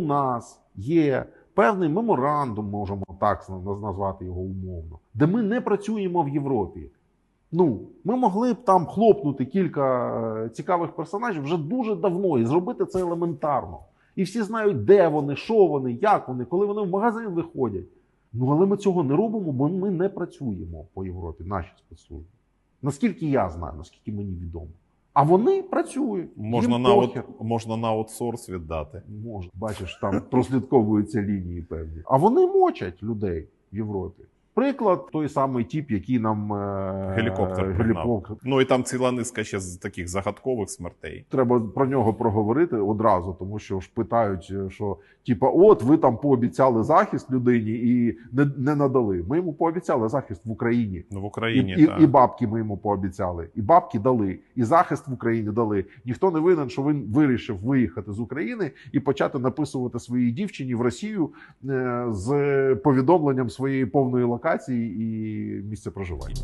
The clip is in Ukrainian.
у нас є певний меморандум, можемо так назвати його умовно, де ми не працюємо в Європі. Ну, ми могли б там хлопнути кілька е, цікавих персонажів вже дуже давно і зробити це елементарно. І всі знають, де вони, що вони, як вони, коли вони в магазин виходять. Ну, але ми цього не робимо, бо ми не працюємо по Європі, наші спецслужби. Наскільки я знаю, наскільки мені відомо. А вони працюють. Можна Їм на, от, можна на аутсорс віддати. Можна. бачиш, там прослідковуються лінії певні. А вони мочать людей в Європі. Приклад, той самий тіп, який нам е, Гелікоптер гелікоптер. Ну і там ціла низка ще з таких загадкових смертей. Треба про нього проговорити одразу, тому що ж питають, е, що типа, от ви там пообіцяли захист людині і не, не надали. Ми йому пообіцяли захист в Україні. Ну в Україні і, так. і бабки ми йому пообіцяли, і бабки дали, і захист в Україні дали. Ніхто не винен, що він вирішив виїхати з України і почати написувати своїй дівчині в Росію е, з повідомленням своєї повної локації локації і місце проживання.